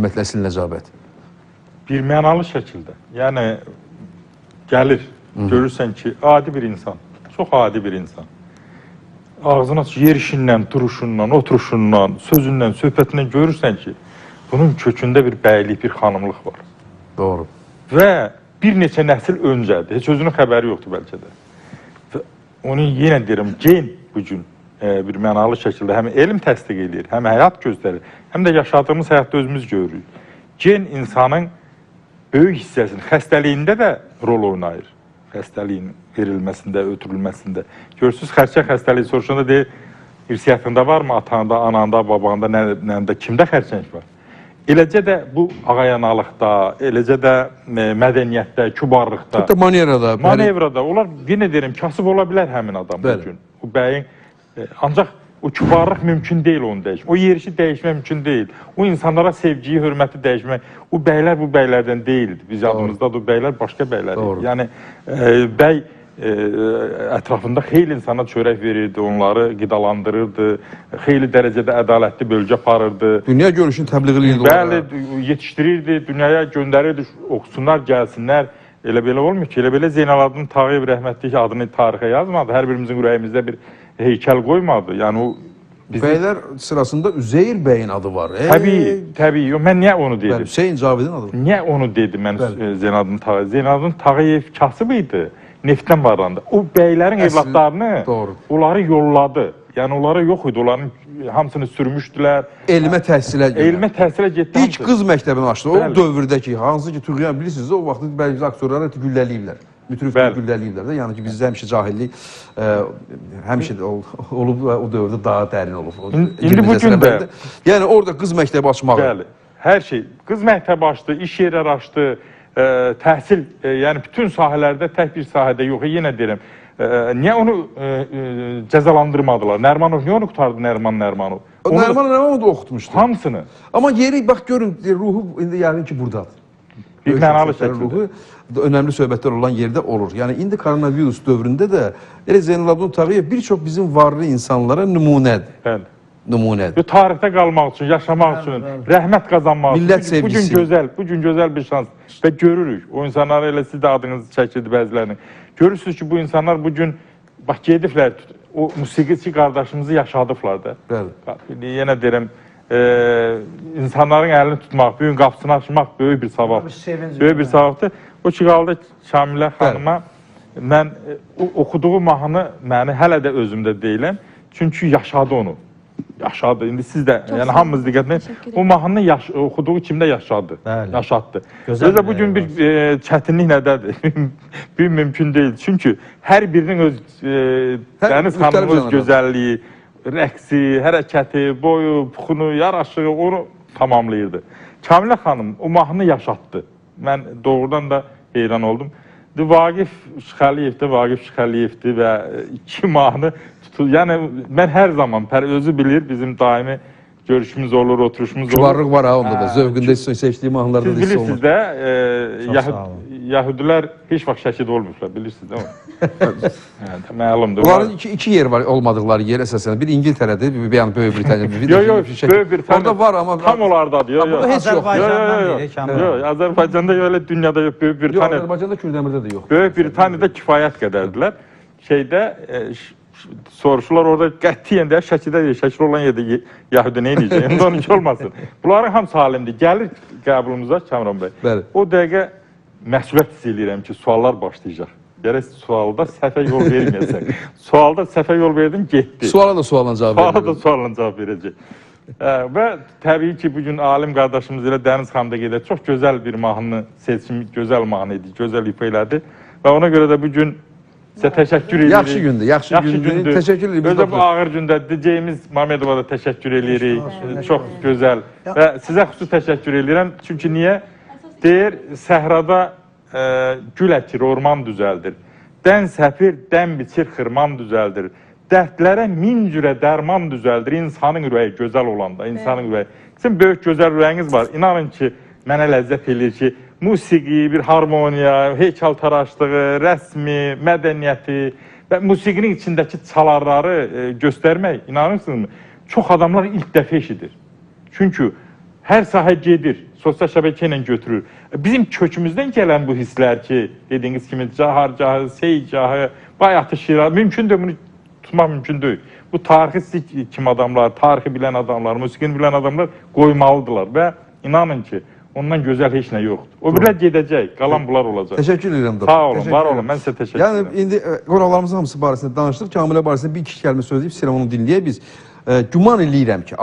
Hörmətli Əsil Nəcabət. bir mənalı şəkildə. Yəni gəlir, görürsən ki, adi bir insan, çox adi bir insan. Ağzına yerişindən, duruşundan, oturuşundan, sözündən, söhbətindən görürsən ki, bunun kökündə bir bəylik, bir xanımlıq var. Doğru. Və bir neçə nəsil öncədir. Heç özünün xəbəri yoxdur bəlkə də. Və onu yenə deyirəm, gen bu gün bir mənalı şəkildə həm elm təsdiq eləyir, həm həyat göstərir, həm də yaşadığımız həyatda özümüz görürük. Gen insanın böyük hissəsini xəstəliyində də rol oynayır. Xəstəliyin verilməsində, ötürülməsində. Görürsüz, xərçəng xəstəliyi soruşanda deyir, irsiyyatında varmı atanda, ananda, babanda, nənəndə, kimdə xərçəng var? Eləcə də bu ağayanalıqda, eləcə də e, mədəniyyətdə, kübarlıqda, Hətta manerada. bəli. manevrada onlar yenə deyirəm kasıb ola bilər həmin adam Bəli. bu gün. O bəyin e, ancaq o kübarlıq mümkün deyil onu dəyişmək. O yerişi dəyişmək mümkün deyil. O insanlara sevgiyi, hörməti dəyişmək. O bəylər bu bəylərdən deyildi. Biz yadımızdadır o bəylər başqa bəylər idi. Yəni e, bəy e, ətrafında xeyli insana çörək verirdi, onları qidalandırırdı, xeyli dərəcədə ədalətli bölgə aparırdı. Dünya görüşünü təbliğ edirdi. Bəli, yetişdirirdi, dünyaya göndərirdi, oxusunlar, gəlsinlər. Elə belə olmuyor ki, elə belə Zeynalabdin Tağıyev rəhmətli ki, adını tarixə yazmadı. Hər birimizin ürəyimizdə bir heykəl qoymadı. Yəni o bizim Bəylər sırasında Üzeyir bəyin adı var. Ey, təbii, təbii. Yo, mən niyə onu Bəli, dedim? Hüseyn Cavidin adı var. Niyə onu dedim mən Bəli. e, Zeynalabdin Tağıyev? Zeynalabdin Tağıyev kasıb idi. Neftdən varlandı. O bəylərin Əsl- evladlarını Doğru. onları yolladı. Yəni onlara yox idi. Onların hamısını sürmüşdülər. Elmə təhsilə görə. Elmə təhsilə getdi. İlk qız məktəbini açdı. O Bəli. dövrdəki hansı ki Tuğyan bilirsiniz o vaxt bəzi aktyorları gülləliyiblər. Mütürüf Bəli. gülləliyiblər də. Yəni ki bizdə həmişə cahillik e, həmişə də ol- olub və o dövrdə daha dərin olub. O indi bu gün də- Yəni orada qız məktəbi açmağı. Bəli. Hər şey. Qız məktəbi açdı, iş yerləri açdı, e, təhsil, e, yəni bütün sahələrdə tək bir sahədə yox. Yenə deyirəm, e, niyə onu e, e, cəzalandırmadılar? Nərmanov niyə onu qurtardı Nərman Nərmanov? O Onu Nərman Nərmanov da oxutmuşdu. hamısını Amma yeri bax görün ruhu indi yəqin ki burdadır. Mənalı şəkildə. ruhu önəmli söhbətlər olan yerdə olur. Yəni indi koronavirus dövründə də elə Zeynalabdin Tağıyev bir çox bizim varlı insanlara nümunədir. Bəli. Nümunədir. Bu tarixdə qalmaq üçün, yaşamaq üçün, rəhmət qazanmaq üçün. Millət Bu gün- Bu gün sevgisi. gözəl, bu gün gözəl bir şans və görürük. O insanlar elə siz də adınızı çəkirdi bəzilərinin. Görürsüz ki, bu insanlar bu gün bax gediblər, o musiqiçi qardaşımızı yaşadıblar da. Bəli. Yenə deyirəm, e, insanların əlini tutmaq, bu gün qapısını açmaq böyük bir savab. Sevinc Böyük bir savabdır. O ki qaldı Şamilə xanıma mən e, o, oxuduğu mahnı məni hələ də özümdə deyiləm. Çünki yaşadı onu. Yaşadı. İndi siz də, Çox yəni hamımız diqqətlə Təşəkkür o mahnını yaş oxuduğu kimdə yaşadı? Bəli. Yaşatdı. Özə bir bu gün bir e, çətinlik nədədir? bir mümkün deyil. Çünki hər birinin öz e, dəniz xanımının öz gözəlliyi, rəqsi, hərəkəti, boyu, puxunu, yaraşığı onu tamamlayırdı. Kamilə xanım o mahnını yaşatdı. Mən doğrudan da heyran oldum. De Vaqif Şıxəliyevdir, Vaqif Şıxəliyevdir və e, iki mahnı tutul. Yəni mən hər zaman pər özü bilir bizim daimi görüşümüz olur, oturuşumuz olur. Kübarlıq var ha onda da. Hə, Zövqündə seçdiyi mahnılarda Siz da hiss bilirsiniz olunur. də, e, Yahud, sağ olun. Yahudilər heç vaxt şəkid olmurlar, bilirsiniz değil mi? hə, məlumdur. Onların iki, iki yer var olmadıkları yer əsasən. Bir İngiltərədir, bir yəni Böyük Britaniya. Bir, Yo yo, bir Böyük Britaniya Orada var amma tam onlardadır. Yo Amma yo. bu heç yox. Yo yo Azərbaycandan yo. biri Kamran. Yo, Azərbaycanda yo, elə dünyada yox, Böyük Yox, Britaniya. Azərbaycanda Kürdəmirdə də yox. Böyük Britaniyada kifayət qədərdirlər. Şeydə e, ş- ş- soruşurlar orada qətiyyən də şəkidə deyil, şəkil olan yerdə ye- Yahudi nə edəcək? Onda onunki olmasın. Bunların hamısı alimdir. Gəlir qəbulumuza Kamran bəy. Bəli. O dəqiqə məsuliyyət hiss eləyirəm ki, suallar başlayacaq. Gərək sualda səhvə yol verməyəsən. sualda səhvə yol verdin, getdi. Suala da sualla cavab Suala da sualla cavab verəcək. Ə, və təbii ki, bu gün alim qardaşımız ilə Dəniz xanım da gedir. Çox gözəl bir mahnı seçimi, gözəl mahnı idi, gözəl ifa elədi. Və ona görə də bu gün sizə təşəkkür edirik. Yaxşı gündür, yaxşı gündür. Təşəkkür edirik. Özə bu ağır gündə DJ-miz Mamedova da təşəkkür edirik. Çox gözəl. Və sizə xüsusi təşəkkür edirəm. Çünki niyə? Deyir, səhrada ə, gül əkir, orman düzəldir. Dən səpir, dən biçir, xırman düzəldir. Dərdlərə min cürə dərman düzəldir. İnsanın ürəyi gözəl olanda, insanın ürəyi. Sizin böyük gözəl ürəyiniz var. İnanın ki, mənə ləzzət eləyir ki, musiqi, bir harmoniya, heykəltaraşlığı, rəsmi, mədəniyyəti və musiqinin içindəki çalarları e, göstərmək, inanırsınızmı? Çox adamlar ilk dəfə eşidir. Çünki Hər sahə gedir, sosial şəbəkə ilə götürür. Bizim kökümüzdən gələn bu hisslər ki, dediyiniz kimi cahar cahı, sey cahı, bayatı şirar, mümkündür bunu tutmaq mümkün deyil. Bu tarixi kimi adamlar, tarixi bilən adamlar, musiqini bilən adamlar qoymalıdırlar və inanın ki, ondan gözəl heç nə yoxdur. O birlər gedəcək, qalan bunlar olacaq. Təşəkkür edirəm. doktor. Sağ olun, var olun. Mən sizə təşəkkür Yəni edirəm. indi e, qonaqlarımızın hamısı barəsində danışdıq. Kamilə barəsində bir iki kəlmə söyləyib sizə onu dinləyək biz. E, güman eləyirəm ki,